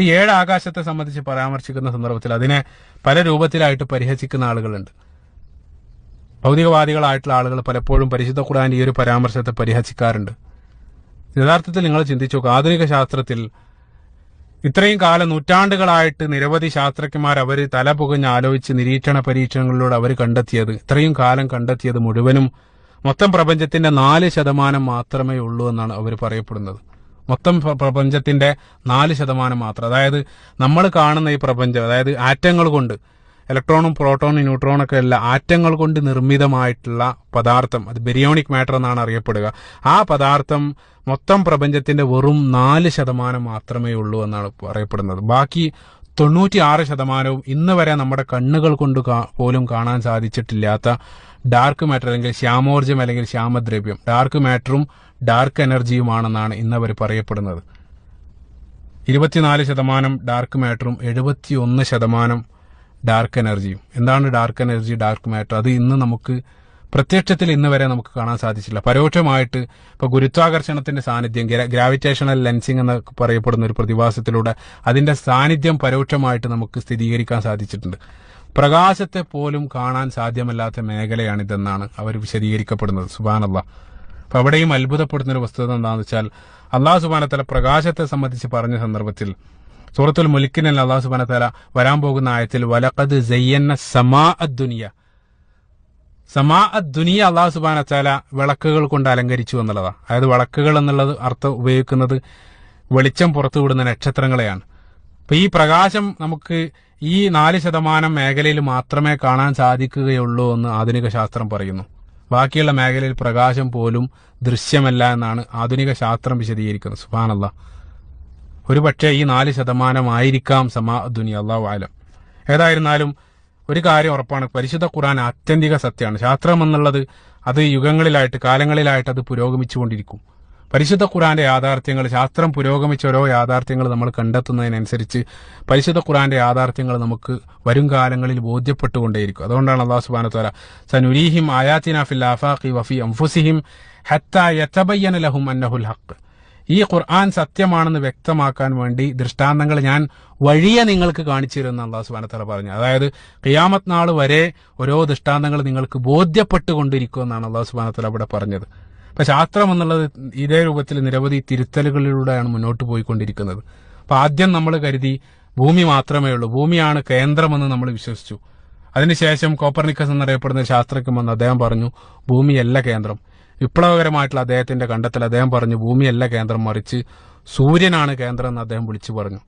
ഈ ഏഴ് ആകാശത്തെ സംബന്ധിച്ച് പരാമർശിക്കുന്ന സന്ദർഭത്തിൽ അതിനെ പല രൂപത്തിലായിട്ട് പരിഹസിക്കുന്ന ആളുകളുണ്ട്. ഭൗതികവാദികളായിട്ടുള്ള ആളുകൾ പലപ്പോഴും പരിശുദ്ധ ഖുർആൻ ഈ ഒരു പരാമർശത്തെ പരിഹസിക്കാറുണ്ട്. യഥാർത്ഥത്തിൽ നിങ്ങൾ ചിന്തിച്ചു ആധുനിക ശാസ്ത്രത്തിൽ ഇത്രയും കാലം നൂറ്റാണ്ടുകളായിട്ട് നിരവധി ശാസ്ത്രജ്ഞന്മാർ അവർ തല പുകഞ്ഞ് ആലോചിച്ച് നിരീക്ഷണ പരീക്ഷണങ്ങളിലൂടെ അവർ കണ്ടെത്തിയത് ഇത്രയും കാലം കണ്ടെത്തിയത് മുഴുവനും മൊത്തം പ്രപഞ്ചത്തിന്റെ നാല് ശതമാനം മാത്രമേ ഉള്ളൂ എന്നാണ് അവർ പറയപ്പെടുന്നത്. മൊത്തം പ്ര- പ്രപഞ്ചത്തിന്റെ നാല് ശതമാനം മാത്രം. അതായത് നമ്മൾ കാണുന്ന ഈ പ്രപഞ്ചം അതായത് ആറ്റങ്ങൾ കൊണ്ട് ഇലക്ട്രോണും പ്രോട്ടോണും ന്യൂട്രോണും ഒക്കെ അല്ല ആറ്റങ്ങൾ കൊണ്ട് നിർമ്മിതമായിട്ടുള്ള പദാർത്ഥം അത് ബെരിയോണിക് മാറ്റർ എന്നാണ് അറിയപ്പെടുക. ആ പദാർത്ഥം മൊത്തം പ്രപഞ്ചത്തിന്റെ വെറും നാല് ശതമാനം മാത്രമേ ഉള്ളൂ എന്നാണ് പറയപ്പെടുന്നത് ബാക്കി തൊണ്ണൂറ്റി ആറ് ശതമാനവും ഇന്ന് വരെ നമ്മുടെ കണ്ണുകൾ കൊണ്ട് പോലും കാണാൻ സാധിച്ചിട്ടില്ലാത്ത ഡാർക്ക് മാറ്റർ അല്ലെങ്കിൽ ശ്യാമോർജം അല്ലെങ്കിൽ ശ്യാമദ്രവ്യം. ഡാർക്ക് മാറ്ററും ഡാർക്ക് എനർജിയുമാണെന്നാണ് ഇന്ന് അവർ പറയപ്പെടുന്നത്. ഇരുപത്തിനാല് ശതമാനം ഡാർക്ക് മാറ്ററും എഴുപത്തി ഒന്ന് ശതമാനം ഡാർക്ക് എനർജിയും എന്താണ് ഡാർക്ക് എനർജി ഡാർക്ക് മാറ്റർ അത് ഇന്ന് നമുക്ക് പ്രത്യക്ഷത്തിൽ ഇന്ന് വരെ നമുക്ക് കാണാൻ സാധിച്ചില്ല പരോക്ഷമായിട്ട് ഇപ്പൊ ഗുരുത്വാകർഷണത്തിന്റെ സാന്നിധ്യം ഗ്രാവിറ്റേഷണൽ ലെൻസിങ് എന്ന് പറയപ്പെടുന്ന ഒരു പ്രതിഭാസത്തിലൂടെ അതിന്റെ സാന്നിധ്യം പരോക്ഷമായിട്ട് നമുക്ക് സ്ഥിരീകരിക്കാൻ സാധിച്ചിട്ടുണ്ട്. പ്രകാശത്തെ പോലും കാണാൻ സാധ്യമല്ലാത്ത മേഖലയാണിതെന്നാണ് അവർ വിശദീകരിക്കപ്പെടുന്നത്. സുബാനല്ല അപ്പൊ അവിടെയും അത്ഭുതപ്പെടുന്ന ഒരു വസ്തുത എന്താണെന്ന് വെച്ചാൽ അള്ളാഹു സുബാനത്തല പ്രകാശത്തെ സംബന്ധിച്ച് പറഞ്ഞ സന്ദർഭത്തിൽ സൂറത്തുൽ മുലിക്കിനല്ല അള്ളാഹു സുബാനത്തല വരാൻ പോകുന്ന ആയത്തിൽ വലക്കത് ജയ്യന്ന സമാ അദ്ദുനിയ സമാ അദ്ദുനിയ അള്ളാഹു സുബാനച്ചാല വിളക്കുകൾ കൊണ്ട് അലങ്കരിച്ചു എന്നുള്ളതാണ് അതായത് വിളക്കുകൾ എന്നുള്ളത് അർത്ഥം ഉപയോഗിക്കുന്നത് വെളിച്ചം പുറത്തുവിടുന്ന നക്ഷത്രങ്ങളെയാണ്. അപ്പൊ ഈ പ്രകാശം നമുക്ക് ഈ നാല് ശതമാനം മേഖലയിൽ മാത്രമേ കാണാൻ സാധിക്കുകയുള്ളൂ എന്ന് ആധുനിക ശാസ്ത്രം പറയുന്നു. ബാക്കിയുള്ള മേഖലയിൽ പ്രകാശം പോലും ദൃശ്യമല്ല എന്നാണ് ആധുനിക ശാസ്ത്രം വിശദീകരിക്കുന്നത്. സുബാനല്ല ഒരു പക്ഷേ ഈ നാല് ശതമാനമായിരിക്കാം സമാ ദുനിയ അള്ളാഹു ആലം ഏതായിരുന്നാലും ഒരു കാര്യം ഉറപ്പാണ്. പരിശുദ്ധ ഖുറാൻ ആത്യന്തിക സത്യമാണ്. ശാസ്ത്രം എന്നുള്ളത് അത് യുഗങ്ങളിലായിട്ട് കാലങ്ങളിലായിട്ട് അത് പുരോഗമിച്ചുകൊണ്ടിരിക്കും. പരിശുദ്ധ ഖുറാന്റെ യാഥാർത്ഥ്യങ്ങൾ ശാസ്ത്രം പുരോഗമിച്ച ഓരോ യാഥാർത്ഥ്യങ്ങൾ നമ്മൾ കണ്ടെത്തുന്നതിനനുസരിച്ച് പരിശുദ്ധ ഖുറാന്റെ യാഥാർത്ഥ്യങ്ങൾ നമുക്ക് വരും കാലങ്ങളിൽ ബോധ്യപ്പെട്ടുകൊണ്ടേയിരിക്കും. അതുകൊണ്ടാണ് അള്ളാഹു സുബാന തോല സനുരീഹിം ആയാത്തിന ഫിൽ ആഫാഖി വഫി അംഫുസിഹിം ഹത്ത യതബയ്യന ലഹും അന്നഹുൽ ഹഖ്. ഈ ഖുർആൻ സത്യമാണെന്ന് വ്യക്തമാക്കാൻ വേണ്ടി ദൃഷ്ടാന്തങ്ങൾ ഞാൻ വഴിയെ നിങ്ങൾക്ക് കാണിച്ചു തരുമെന്ന് അള്ളാഹു സുബാനത്തല തല പറഞ്ഞു. അതായത് ഖിയാമത് നാൾ വരെ ഓരോ ദൃഷ്ടാന്തങ്ങൾ നിങ്ങൾക്ക് ബോധ്യപ്പെട്ടുകൊണ്ടിരിക്കുമെന്നാണ് അള്ളാഹു സുബാനത്തല തല ഇവിടെ പറഞ്ഞത്. അപ്പൊ ശാസ്ത്രം എന്നുള്ളത് ഇതേ രൂപത്തിൽ നിരവധി തിരുത്തലുകളിലൂടെയാണ് മുന്നോട്ട് പോയിക്കൊണ്ടിരിക്കുന്നത്. അപ്പൊ ആദ്യം നമ്മൾ കരുതി ഭൂമി മാത്രമേ ഉള്ളൂ. ഭൂമിയാണ് കേന്ദ്രമെന്ന് നമ്മൾ വിശ്വസിച്ചു. അതിനുശേഷം കോപ്പർനിക്കസ് എന്നറിയപ്പെടുന്ന ശാസ്ത്രജ്ഞൻ വന്ന് അദ്ദേഹം പറഞ്ഞു ഭൂമിയല്ല കേന്ദ്രം. വിപ്ലവകരമായിട്ടുള്ള അദ്ദേഹത്തിന്റെ കണ്ടെത്തൽ അദ്ദേഹം പറഞ്ഞു ഭൂമിയല്ല കേന്ദ്രം മറിച്ച് സൂര്യനാണ് കേന്ദ്രം എന്ന് അദ്ദേഹം വിളിച്ചു പറഞ്ഞു.